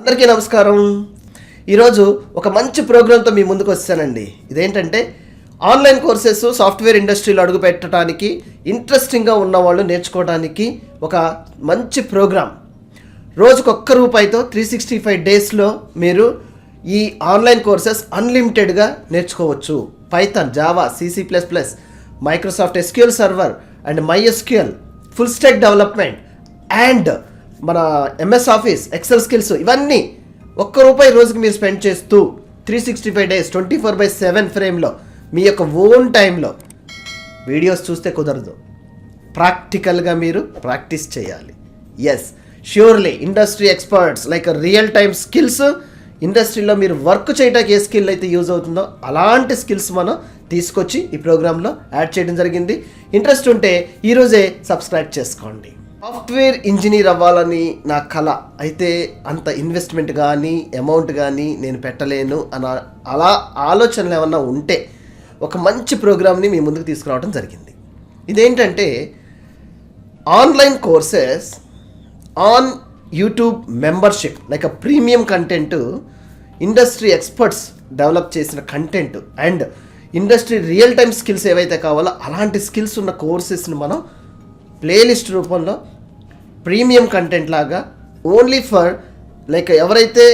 అందరికీ నమస్కారం. ఈరోజు ఒక మంచి ప్రోగ్రాంతో మీ ముందుకు వచ్చానండి. ఇదేంటంటే ఆన్లైన్ కోర్సెస్ సాఫ్ట్వేర్ ఇండస్ట్రీలో అడుగు పెట్టడానికి ఇంట్రెస్టింగ్గా ఉన్న వాళ్ళు నేర్చుకోవడానికి ఒక మంచి ప్రోగ్రాం. రోజుకు ఒక్క రూపాయితో త్రీ సిక్స్టీ ఫైవ్ డేస్లో మీరు ఈ ఆన్లైన్ కోర్సెస్ అన్లిమిటెడ్గా నేర్చుకోవచ్చు. Python Java C C plus plus Microsoft SQL server and MySQL full stack development and మన ఎంఎస్ ఆఫీస్ ఎక్సెల్ స్కిల్స్ ఇవన్నీ ఒక్క రూపాయి రోజుకి మీరు స్పెండ్ చేస్తూ three sixty five days twenty four by seven ఫ్రేమ్లో మీ యొక్క ఓన్ టైంలో వీడియోస్ చూస్తే కుదరదు. ప్రాక్టికల్గా మీరు ప్రాక్టీస్ చేయాలి. Yes surely industry experts like real time skills ఇండస్ట్రీలో మీరు వర్క్ చేయడానికి ఏ స్కిల్ అయితే యూజ్ అవుతుందో అలాంటి స్కిల్స్ మనం తీసుకొచ్చి ఈ ప్రోగ్రాంలో యాడ్ చేయడం జరిగింది. ఇంట్రెస్ట్ ఉంటే ఈరోజే సబ్స్క్రైబ్ చేసుకోండి. సాఫ్ట్వేర్ ఇంజనీర్ అవ్వాలని నా కళ అయితే అంత ఇన్వెస్ట్మెంట్ కానీ అమౌంట్ కానీ నేను పెట్టలేను అన్న అలా ఆలోచనలు ఏమన్నా ఉంటే ఒక మంచి ప్రోగ్రామ్ని మీ ముందుకు తీసుకురావడం జరిగింది. ఇదేంటంటే online courses on YouTube membership like a premium content industry experts develop చేసిన content and industry real time skills ఏవైతే కావాలో అలాంటి స్కిల్స్ ఉన్న కోర్సెస్ని మనం ప్లేలిస్ట్ రూపంలో ప్రీమియం కంటెంట్ లాగా ఓన్లీ ఫర్ లైక్ ఎవరైతే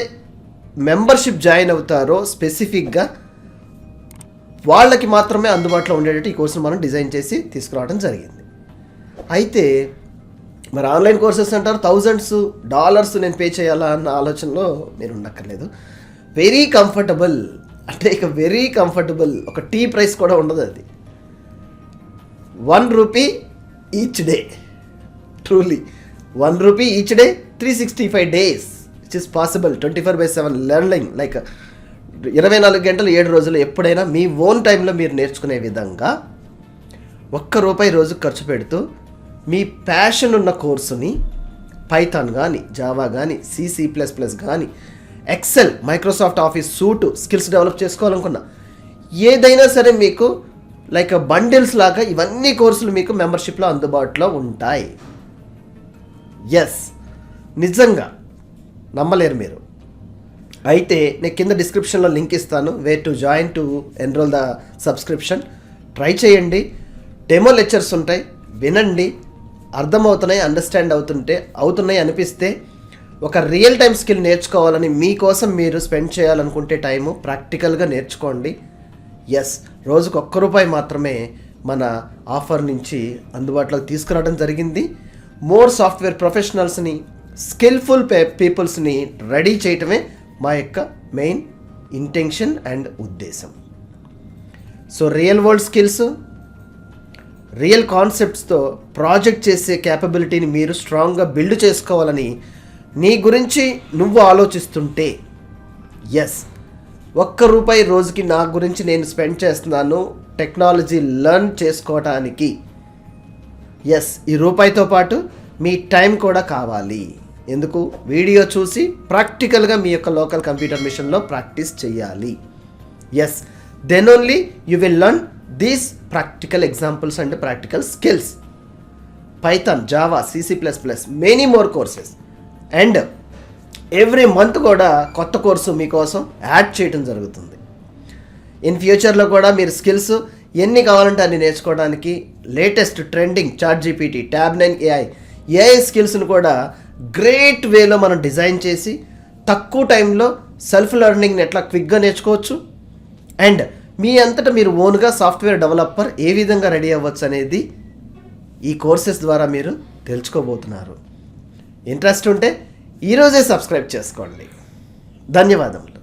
మెంబర్షిప్ జాయిన్ అవుతారో స్పెసిఫిక్గా వాళ్ళకి మాత్రమే అందుబాటులో ఉండేటట్టు ఈ కోర్సును మనం డిజైన్ చేసి తీసుకురావడం జరిగింది. అయితే మరి ఆన్లైన్ కోర్సెస్ అంటారు థౌజండ్స్ డాలర్స్ నేను పే చేయాలా అన్న ఆలోచనలో మీరు ఉండక్కర్లేదు. వెరీ కంఫర్టబుల్ అంటే ఇక వెరీ కంఫర్టబుల్ ఒక టీ ప్రైస్ కూడా ఉండదు అది. One rupee each day truly one rupee each day three sixty five days it is possible twenty four by seven learning like ఇరవై నాలుగు గంటలు ఏడు రోజులు ఎప్పుడైనా మీ ఓన్ టైంలో మీరు నేర్చుకునే విధంగా ఒక్క రూపాయి రోజు ఖర్చు పెడుతూ మీ ప్యాషన్ ఉన్న కోర్సుని పైథాన్ కానీ జావా కానీ సిసి ప్లస్ ప్లస్ కానీ Excel Microsoft office suite skills develop చేసుకోవాలనుకున్నా ఏదైనా సరే మీకు లైక్ బండిల్స్ లాగా ఇవన్నీ కోర్సులు మీకు మెంబర్షిప్లో అందుబాటులో ఉంటాయి. ఎస్ నిజంగా నమ్మలేరు మీరు. అయితే నేను కింద డిస్క్రిప్షన్లో లింక్ ఇస్తాను. Way to join to enrol the subscription try చేయండి. డెమో లెక్చర్స్ ఉంటాయి. వినండి. అర్థమవుతున్నాయి అండర్స్టాండ్ అవుతుంటే అవుతున్నాయి అనిపిస్తే ఒక రియల్ టైం స్కిల్ నేర్చుకోవాలని మీకోసం మీరు స్పెండ్ చేయాలనుకుంటే టైము ప్రాక్టికల్గా నేర్చుకోండి. ఎస్ రోజుకు ఒక్క రూపాయి మాత్రమే మన ఆఫర్ నుంచి అందుబాటులోకి తీసుకురావడం జరిగింది. మోర్ సాఫ్ట్వేర్ ప్రొఫెషనల్స్ని స్కిల్ఫుల్ పే పీపుల్స్ని రెడీ చేయటమే మా యొక్క మెయిన్ ఇంటెన్షన్ అండ్ ఉద్దేశం so real world skills real కాన్సెప్ట్స్తో project చేసే క్యాపబిలిటీని మీరు స్ట్రాంగ్గా బిల్డ్ చేసుకోవాలని నీ గురించి నువ్వు ఆలోచిస్తుంటే ఎస్ ఒక్క రూపాయి రోజుకి నా గురించి నేను స్పెండ్ చేస్తున్నాను టెక్నాలజీ లెర్న్ చేసుకోవటానికి. ఎస్ ఈ రూపాయితో పాటు మీ టైం కూడా కావాలి. ఎందుకు? వీడియో చూసి ప్రాక్టికల్గా మీ యొక్క లోకల్ కంప్యూటర్ మిషన్లో ప్రాక్టీస్ చేయాలి yes then only you will learn these practical examples and practical skills Python Java C C plus plus many more courses and every month కూడా కొత్త కోర్సు మీకోసం యాడ్ చేయడం జరుగుతుంది. ఇన్ ఫ్యూచర్లో కూడా మీరు స్కిల్స్ ఎన్ని కావాలంటే అన్ని నేర్చుకోవడానికి latest trending ChatGPT Tabnine AI AI స్కిల్స్ని కూడా గ్రేట్ వేలో మనం డిజైన్ చేసి తక్కువ టైంలో సెల్ఫ్ లెర్నింగ్ని ఎట్లా క్విక్గా నేర్చుకోవచ్చు? అండ్ మీ అంతటా మీరు ఓన్గా సాఫ్ట్వేర్ డెవలపర్ ఏ విధంగా రెడీ అవ్వచ్చు అనేది ఈ కోర్సెస్ ద్వారా మీరు తెలుసుకోబోతున్నారు. ఇంట్రెస్ట్ ఉంటే ఈరోజే సబ్స్క్రైబ్ చేసుకోండి. ధన్యవాదములు.